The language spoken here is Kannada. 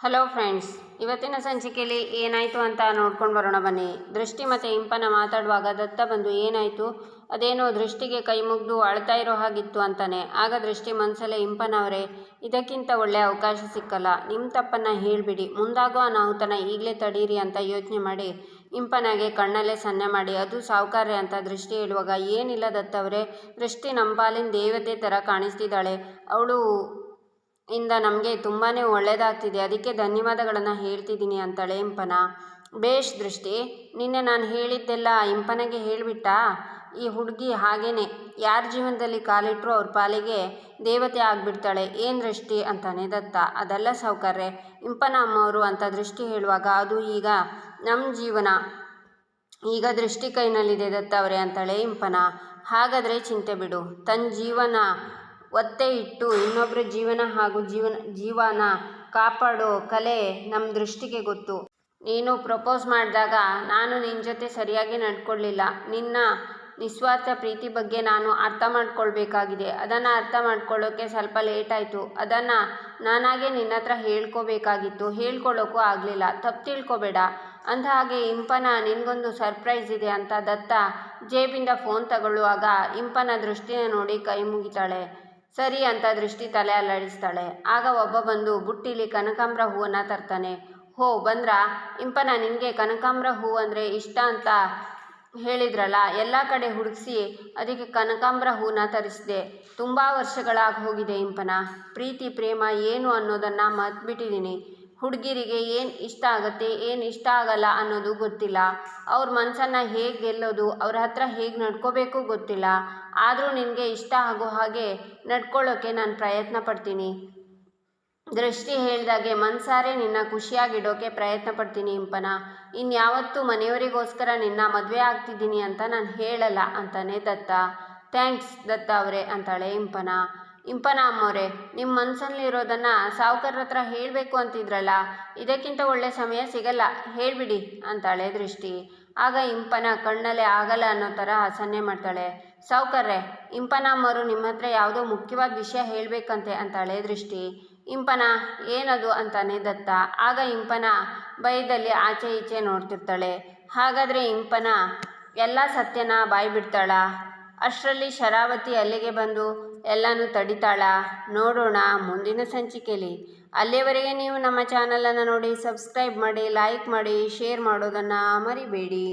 ಹಲೋ ಫ್ರೆಂಡ್ಸ್ ಇವತ್ತಿನ ಸಂಚಿಕೆಯಲ್ಲಿ ಏನಾಯಿತು ಅಂತ ನೋಡ್ಕೊಂಡು ಬರೋಣ ಬನ್ನಿ. ದೃಷ್ಟಿ ಮತ್ತು ಇಂಪನ ಮಾತಾಡುವಾಗ ದತ್ತ ಬಂದು ಏನಾಯಿತು? ಅದೇನೋ ದೃಷ್ಟಿಗೆ ಕೈ ಮುಗ್ದು ಅಳ್ತಾ ಇರೋ ಹಾಗಿತ್ತು ಅಂತಾನೆ. ಆಗ ದೃಷ್ಟಿ ಮನಸ್ಸಲ್ಲೇ ಇಂಪನವರೇ ಇದಕ್ಕಿಂತ ಒಳ್ಳೆಯ ಅವಕಾಶ ಸಿಕ್ಕಲ್ಲ. ನಿಮ್ಮ ತಪ್ಪನ್ನು ಹೇಳಿಬಿಡಿ. ಮುಂದಾಗೋ ಅನಾಹುತನ ಈಗಲೇ ತಡೀರಿ ಅಂತ ಯೋಚನೆ ಮಾಡಿ ಇಂಪನಾಗೆ ಕಣ್ಣಲ್ಲೇ ಸನ್ನೆ ಮಾಡಿ, ಅದು ಸಾವುಕಾರ್ಯ ಅಂತ ದೃಷ್ಟಿ ಹೇಳುವಾಗ, ಏನಿಲ್ಲ ದತ್ತವರೇ ದೃಷ್ಟಿ ನಂಬಾಲಿನ ದೇವತೆ ಥರ ಕಾಣಿಸ್ತಿದ್ದಾಳೆ. ಅವಳು ಇಂದ ನಮಗೆ ತುಂಬಾ ಒಳ್ಳೆಯದಾಗ್ತಿದೆ ಅದಕ್ಕೆ ಧನ್ಯವಾದಗಳನ್ನು ಹೇಳ್ತಿದ್ದೀನಿ ಅಂತಾಳೆ ಇಂಪನ. ಬೇಷ್ ದೃಷ್ಟಿ, ನಿನ್ನೆ ನಾನು ಹೇಳಿದ್ದೆಲ್ಲ ಇಂಪನಗೆ ಹೇಳಿಬಿಟ್ಟಾ? ಈ ಹುಡುಗಿ ಹಾಗೇನೆ, ಯಾರ ಜೀವನದಲ್ಲಿ ಕಾಲಿಟ್ಟರು ಅವ್ರ ಪಾಲಿಗೆ ದೇವತೆ ಆಗಿಬಿಡ್ತಾಳೆ, ಏನು ದೃಷ್ಟಿ ಅಂತಾನೆ ದತ್ತ. ಅದೆಲ್ಲ ಸೌಕರ್ಯ. ಇಂಪನ ಅಮ್ಮವರು ಅಂತ ದೃಷ್ಟಿ ಹೇಳುವಾಗ ಅದು ಈಗ ನಮ್ಮ ಜೀವನ. ಈಗ ದೃಷ್ಟಿ ಕೈನಲ್ಲಿದೆ ದತ್ತ ಅವರೇ ಅಂತಾಳೆ ಇಂಪನ. ಹಾಗಾದರೆ ಚಿಂತೆ ಬಿಡು. ತನ್ನ ಜೀವನ ಒತ್ತೆ ಇಟ್ಟು ಇನ್ನೊಬ್ಬರ ಜೀವನ ಹಾಗೂ ಜೀವನ ಜೀವನ ಕಾಪಾಡೋ ಕಲೆ ನಮ್ಮ ದೃಷ್ಟಿಗೆ ಗೊತ್ತು. ನೀನು ಪ್ರಪೋಸ್ ಮಾಡಿದಾಗ ನಾನು ನಿನ್ನ ಜೊತೆ ಸರಿಯಾಗಿ ನಡ್ಕೊಳ್ಳಿಲ್ಲ ನಿನ್ನ ನಿಸ್ವಾರ್ಥ ಪ್ರೀತಿ ಬಗ್ಗೆ ನಾನು ಅರ್ಥ ಮಾಡ್ಕೊಳ್ಬೇಕಾಗಿದೆ. ಅದನ್ನು ಅರ್ಥ ಮಾಡ್ಕೊಳ್ಳೋಕ್ಕೆ ಸ್ವಲ್ಪ ಲೇಟ್ ಆಯಿತು. ಅದನ್ನು ನಾನಾಗೆ ನಿನ್ನ ಹತ್ರ ಹೇಳ್ಕೋಬೇಕಾಗಿತ್ತು. ಹೇಳ್ಕೊಳ್ಳೋಕ್ಕೂ ಆಗಲಿಲ್ಲ. ತಪ್ಪು ತಿಳ್ಕೊಬೇಡ. ಅಂದ ಹಾಗೆ ಇಂಪನ ನಿನಗೊಂದು ಸರ್ಪ್ರೈಸ್ ಇದೆ ಅಂತ ದತ್ತ ಜೇಬಿಂದ ಫೋನ್ ತಗೊಳ್ಳುವಾಗ ಇಂಪನ ದೃಷ್ಟಿನ ನೋಡಿ ಕೈ ಮುಗಿತಾಳೆ. ಸರಿ ಅಂತ ದೃಷ್ಟಿ ತಲೆ ಅಲ್ಲಾಡಿಸ್ತಾಳೆ. ಆಗ ಒಬ್ಬ ಬಂದು, ಬುಟ್ಟಿಲಿ ಕನಕಾಂಬ್ರ ಹೂವನ್ನು ತರ್ತಾನೆ. ಹೋ, ಬಂದ್ರ? ಇಂಪನ, ನಿನಗೆ ಕನಕಾಂಬ್ರ ಹೂ ಅಂದರೆ ಇಷ್ಟ ಅಂತ ಹೇಳಿದ್ರಲ್ಲ, ಎಲ್ಲ ಕಡೆ ಹುಡುಕಿಸಿ ಅದಕ್ಕೆ ಕನಕಾಂಬ್ರ ಹೂನ ತರಿಸಿದೆ. ತುಂಬ ವರ್ಷಗಳಾಗಿ ಹೋಗಿದೆ ಇಂಪನ. ಪ್ರೀತಿ, ಪ್ರೇಮ, ಏನು ಅನ್ನೋದನ್ನು ಮರ್ತ್ಬಿಟ್ಟಿದ್ದೀನಿ ಹುಡುಗಿರಿಗೆ ಏನು ಇಷ್ಟ ಆಗುತ್ತೆ, ಏನು ಇಷ್ಟ ಆಗಲ್ಲ ಅನ್ನೋದು ಗೊತ್ತಿಲ್ಲ. ಅವ್ರ ಮನಸ್ಸನ್ನು ಹೇಗೆ ಗೆಲ್ಲೋದು, ಅವ್ರ ಹತ್ರ ಹೇಗೆ ನಡ್ಕೋಬೇಕು ಗೊತ್ತಿಲ್ಲ. ಆದರೂ ನಿನಗೆ ಇಷ್ಟ ಆಗೋ ಹಾಗೆ ನಡ್ಕೊಳ್ಳೋಕ್ಕೆ ನಾನು ಪ್ರಯತ್ನ ಪಡ್ತೀನಿ. ದೃಷ್ಟಿ ಹೇಳಿದಾಗೆ ಮನ್ಸಾರೆ ನಿನ್ನ ಖುಷಿಯಾಗಿಡೋಕೆ ಪ್ರಯತ್ನ ಪಡ್ತೀನಿ ಇಂಪನ. ಇನ್ಯಾವತ್ತೂ ಮನೆಯವರಿಗೋಸ್ಕರ ನಿನ್ನ ಮದುವೆ ಆಗ್ತಿದ್ದೀನಿ ಅಂತ ನಾನು ಹೇಳಲ್ಲ ಅಂತಾನೆ ದತ್ತ. ಥ್ಯಾಂಕ್ಸ್ ದತ್ತ ಅವರೇ ಅಂತಾಳೆ ಇಂಪನ. ಇಂಪನ ಅಮ್ಮವರೇ ನಿಮ್ಮ ಮನಸ್ಸಲ್ಲಿರೋದನ್ನು ಸಾವ್ಕಾರ್ರ ಹತ್ರ ಹೇಳಬೇಕು ಅಂತಿದ್ರಲ್ಲ, ಇದಕ್ಕಿಂತ ಒಳ್ಳೆ ಸಮಯ ಸಿಗಲ್ಲ, ಹೇಳಿಬಿಡಿ, ಅಂತಾಳೆ ದೃಷ್ಟಿ. ಆಗ ಇಂಪನ ಕಣ್ಣಲ್ಲೇ ಆಗಲ್ಲ ಅನ್ನೋ ಥರ ಸನ್ನೆ ಮಾಡ್ತಾಳೆ. ಸಾವುಕಾರ್ರೆ, ಇಂಪನ ಅಮ್ಮವರು ನಿಮ್ಮ ಹತ್ರ ಯಾವುದೋ ಮುಖ್ಯವಾದ ವಿಷಯ ಹೇಳಬೇಕಂತೆ ಅಂತಾಳೆ ದೃಷ್ಟಿ. ಇಂಪನ, ಏನದು ಅಂತಾನೆ ದತ್ತ. ಆಗ ಇಂಪನ ಭಯದಲ್ಲಿ ಆಚೆ ಈಚೆ ನೋಡ್ತಿರ್ತಾಳೆ. ಹಾಗಾದರೆ ಇಂಪನ, ಎಲ್ಲ ಸತ್ಯನ ಬಾಯಿ ಬಿಡ್ತಾಳ ಅಷ್ಟರಲ್ಲಿ ಶರಾವತಿ ಅಲ್ಲಿಗೆ ಬಂದು, ಎಲ್ಲನೂ ತಡಿತಾಳ. ನೋಡೋಣ, ಮುಂದಿನ ಸಂಚಿಕೆಯಲ್ಲಿ ಅಲ್ಲಿಯವರೆಗೆ ನೀವು ನಮ್ಮ ಚಾನಲನ್ನು ನೋಡಿ, ಸಬ್ಸ್ಕ್ರೈಬ್ ಮಾಡಿ, ಲೈಕ್ ಮಾಡಿ, ಶೇರ್ ಮಾಡೋದನ್ನು ಮರಿಬೇಡಿ.